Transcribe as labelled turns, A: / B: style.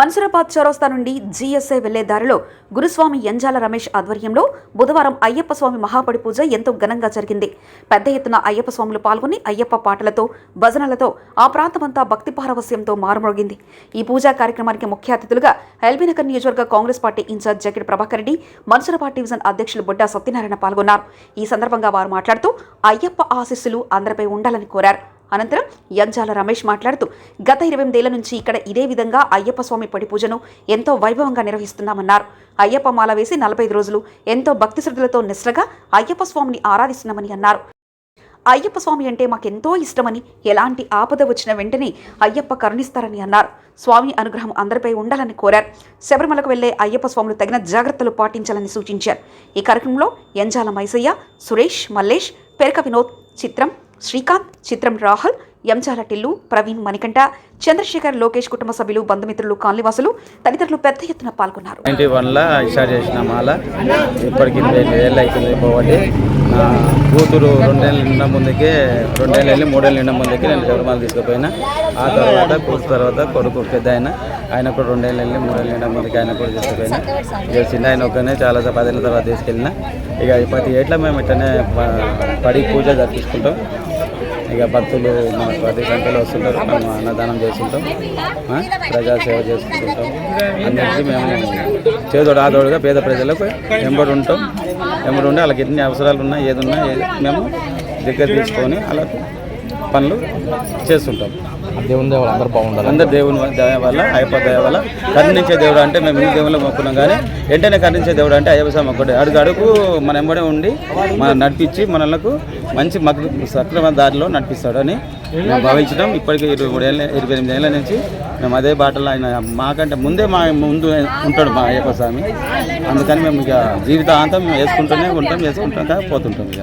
A: మన్సురాబాద్ చౌరస్తా నుండి జీఎస్ఐ వెళ్ళే దారిలో గురుస్వామి యంజాల రమేష్ ఆధ్వర్యంలో బుధవారం అయ్యప్ప స్వామి మహాపడి పూజ ఎంతో ఘనంగా జరిగింది. పెద్ద ఎత్తున అయ్యప్ప స్వాములు పాల్గొని అయ్యప్ప పాటలతో భజనలతో ఆ ప్రాంతమంతా భక్తి పారవస్యంతో మారుమోగింది ఈ పూజా కార్యక్రమానికి ముఖ్య అతిథులుగా ఎల్బీనగర్ నియోజకవర్గ Congress party incharge Jagan Prabhakar Reddy Mansurabad division అధ్యక్షులు బుడ్డా సత్యనారాయణ పాల్గొన్నారు. ఈ సందర్భంగా వారు మాట్లాడుతూ అయ్యప్ప ఆశీస్సులు అందరిపై ఉండాలని కోరారు. అనంతరం యంజాల రమేష్ మాట్లాడుతూ గత ఇరవై ఎనిమిదేళ్ళ నుంచి ఇక్కడ ఇదే విధంగా అయ్యప్ప స్వామి పడి పూజను ఎంతో వైభవంగా నిర్వహిస్తున్నామన్నారు. అయ్యప్ప మాల వేసి నలభై ఐదు రోజులు ఎంతో భక్తి శ్రద్ధలతో నిశ్రగా అయ్యప్ప స్వామిని ఆరాధిస్తున్నామని అన్నారు. అయ్యప్ప స్వామి అంటే మాకెంతో ఇష్టమని ఎలాంటి ఆపద వచ్చిన వెంటనే అయ్యప్ప కరుణిస్తారని అన్నారు. స్వామి అనుగ్రహం అందరిపై ఉండాలని కోరారు. శబరిమలకు వెళ్ళే అయ్యప్ప స్వాములు తగిన జాగ్రత్తలు పాటించాలని సూచించారు. ఈ కార్యక్రమంలో ఎంజాల మైసయ్య సురేష్ మల్లేష్ పెరక వినోద్ చిత్రం శ్రీకాంత్ చిత్రం రాహుల్ ఎంజాల టిల్లు ప్రవీణ్ మణికంఠ చంద్రశేఖర్ లోకేష్ కుటుంబ సభ్యులు బంధుమిత్రులు కాలనీవాసులు తదితరులు పెద్ద ఎత్తున పాల్గొన్నారు.
B: నైంటీ వన్లో స్టార్ట్ చేసిన మాల ఇప్పటికి ఏళ్ళు అవుతుంది పోవటి నా కూతురు రెండేళ్ళు నిండా ముందుకే రెండేళ్ళు వెళ్ళి మూడేళ్ళు నిండా ముందుకే నేను శబరిమల తీసుకుపోయినా. ఆ తర్వాత కూతురు తర్వాత కొడుకు పెద్ద ఆయన. ఆయన కూడా రెండేళ్ళు వెళ్ళి మూడేళ్ళు నిండా ముందుకి ఆయన కూడా తీసుకుపోయినా. ఇక చిన్న ఆయన ఒక్కనే చాలా పదేళ్ళ తర్వాత తీసుకెళ్ళిన. ఇక ప్రతి ఏట్లో మేము ఇట్లనే పడి పూజ జరిపించుకుంటాం. ఇక భక్తులు మాకు ప్రతి సంఖ్యలో వస్తుంటారు మేము అన్నదానం చేస్తుంటాం ప్రజాసేవ చేసుకుంటుంటాం. అన్నింటికీ మేము చేదోడు ఆదోడుగా పేద ప్రజలకు ఎంబడి ఉంటాం. ఎంబడి ఉండి వాళ్ళకి ఎన్ని అవసరాలు ఉన్నా ఏది ఉన్నా మేము దగ్గర తీసుకొని అలా పనులు చేస్తుంటాం.
C: దేవుని దేవుడు అందరూ బాగుండాలి?
B: అందరు దేవుని దయ వల్ల అయ్యప్ప దయ వల్ల కరుణించే దేవుడు అంటే మేము ఇన్ని దేవుళ్ళు మొక్కున్నాం కానీ వెంటనే కరుణించే దేవుడు అంటే అయ్యప్ప స్వామి ఒక్కడే. అడుగు అడుగు మన ఎంబడే ఉండి మన నడిపించి మనలకు మంచి మగ్గు సక్రమ దారిలో నడిపిస్తాడని మేము భావించడం. ఇప్పటికీ ఇరవై మూడు ఏళ్ళ ఇరవై ఎనిమిది ఏళ్ళ నుంచి మేము అదే బాటలో ఆయన మాకంటే ముందే మా ముందు ఉంటాడు మా అయ్యప్ప స్వామి. అందుకని మేము ఇక జీవితాంతం మేము వేసుకుంటూనే ఉంటాం వేసుకుంటాం పోతుంటాం ఇక.